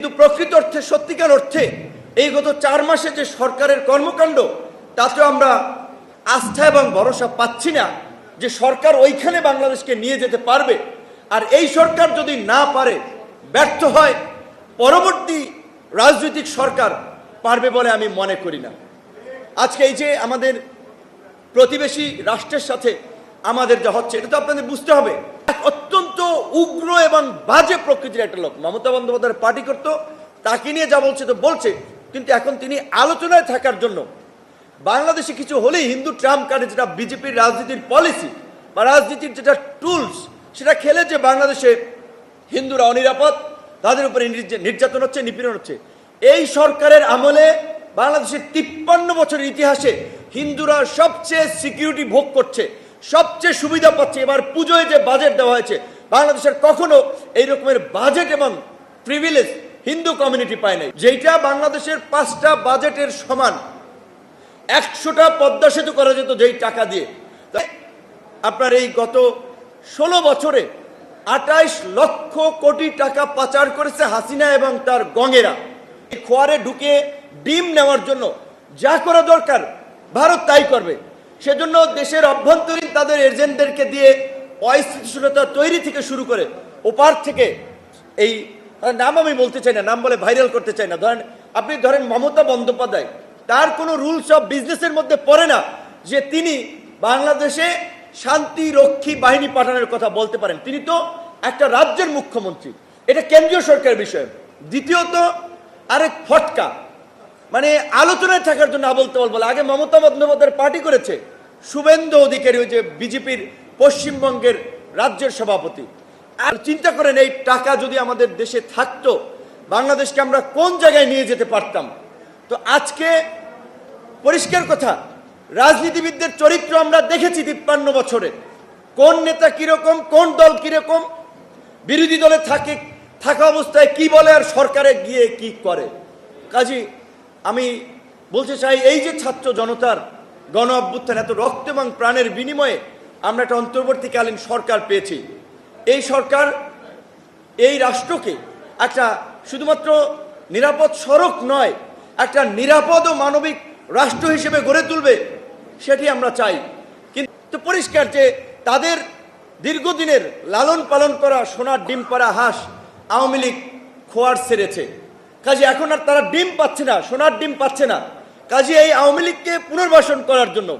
কিন্তু প্রকৃত অর্থে, সত্যিকার অর্থে এই গত চার মাসে যে সরকারের কর্মকাণ্ড তাতে আমরা আস্থা এবং ভরসা পাচ্ছি না যে সরকার ওইখানে বাংলাদেশকে নিয়ে যেতে পারবে। আর এই সরকার যদি না পারে, ব্যর্থ হয়, পরবর্তী রাজনৈতিক সরকার পারবে বলে আমি মনে করি না। আজকে এই যে আমাদের প্রতিবেশী রাষ্ট্রের সাথে আমাদের যা হচ্ছে, এটা তো আপনাদের বুঝতে হবে। অত্যন্ত উগ্র এবং বাজে প্রকৃতির একটা লোক। মমতা বন্দ্যোপাধ্যায় পার্টি করত, তাকে নিয়ে যা বলছে তো বলছে, কিন্তু এখন তিনি আলোচনায় থাকার জন্য। বাংলাদেশে কিছু হলেই হিন্দু ট্রাম্প কার্ডে যেটা বিজেপির রাজনীতির পলিসি বা রাজনীতির যেটা টুলস, সেটা খেলে যে বাংলাদেশে হিন্দুরা অনিরাপদ, তাদের উপরে নির্যা- নির্যাতন হচ্ছে, নিপীড়ন হচ্ছে। এই সরকারের আমলে বাংলাদেশের তিপ্পান্ন বছরের ইতিহাসে হিন্দুরা সবচেয়ে সিকিউরিটি ভোগ করছে, সবচেয়ে সুবিধা পাচ্ছে। এবার পুজোয় যে বাজেট দেওয়া হয়েছে বাংলাদেশের কখনো এই রকমের বাজেট এবং প্রিভিলেজ হিন্দু কমিউনিটি পায় নাই। যেটা বাংলাদেশের পাঁচটা বাজেটের সমান। একশোটা পদ্মা সেতু করা যেত যেই টাকা দিয়ে। আপনার এই গত ষোলো বছরে আঠাইশ লক্ষ কোটি টাকা পাচার করেছে হাসিনা এবং তার গঙেরা। খোয়ারে ঢুকে ডিম নেওয়ার জন্য যা করা দরকার, ভারত তাই করবে। সেজন্য দেশের অভ্যন্তরীণ তাদের এজেন্টদেরকে দিয়ে অস্থিতিশীলতা তৈরি থেকে শুরু করে ওপার থেকে এই নাম আমি বলতে চাই না, নাম বলে ভাইরাল করতে চাই না। ধরেন, আপনি ধরেন মমতা বন্দ্যোপাধ্যায়, তার কোনো রুলস অফ বিজনেসের মধ্যে পড়ে না যে তিনি বাংলাদেশে শান্তি রক্ষী বাহিনী পাঠানোর কথা বলতে পারেন। তিনি তো একটা রাজ্যের মুখ্যমন্ত্রী। এটা কেন্দ্রীয় সরকারের বিষয়। দ্বিতীয়ত, আরেক ফটকা। মানে আলোচনায় থাকার জন্য আবল তাবল বলে, আগে মমতা বন্দ্যোপাধ্যায়ের পার্টি করেছে। শুভেন্দু অধিকারী, ওই যে বিজেপির পশ্চিমবঙ্গের রাজ্যের সভাপতি। আর চিন্তা করেন, এই টাকা যদি আমাদের দেশে থাকতো, বাংলাদেশকে আমরা কোন জায়গায় নিয়ে যেতে পারতাম? তো আজকে পরিষ্কার কথা, রাজনীতিবিদদের চরিত্র আমরা দেখেছি তিপ্পান্ন বছরে। কোন নেতা কীরকম, কোন দল কীরকম, বিরোধী দলে থাকে, থাকা অবস্থায় কি বলে আর সরকারে গিয়ে কি করে? কাজী, আমি বলতে চাই, এই যে ছাত্র জনতার গণ অভ্যুত্থান, এত রক্ত এবং প্রাণের বিনিময়ে আমরা একটা অন্তর্বর্তীকালীন সরকার পেয়েছি। এই সরকার, এই রাষ্ট্রকে একটা শুধুমাত্র নিরাপদ সড়ক নয়, একটা নিরাপদ ও মানবিক রাষ্ট্র হিসেবে গড়ে তুলবে, সেটি আমরা চাই। কিন্তু পরিষ্কার যে তাদের দীর্ঘদিনের লালন পালন করা সোনার ডিম পাড়া হাঁস আওয়ামী লীগ খোয়ার সেরেছে কাজে এখন আর তারা ডিম পাচ্ছে না, সোনার ডিম পাচ্ছে না। কাজে এই আওয়ামী লীগকে পুনর্বাসন করার জন্য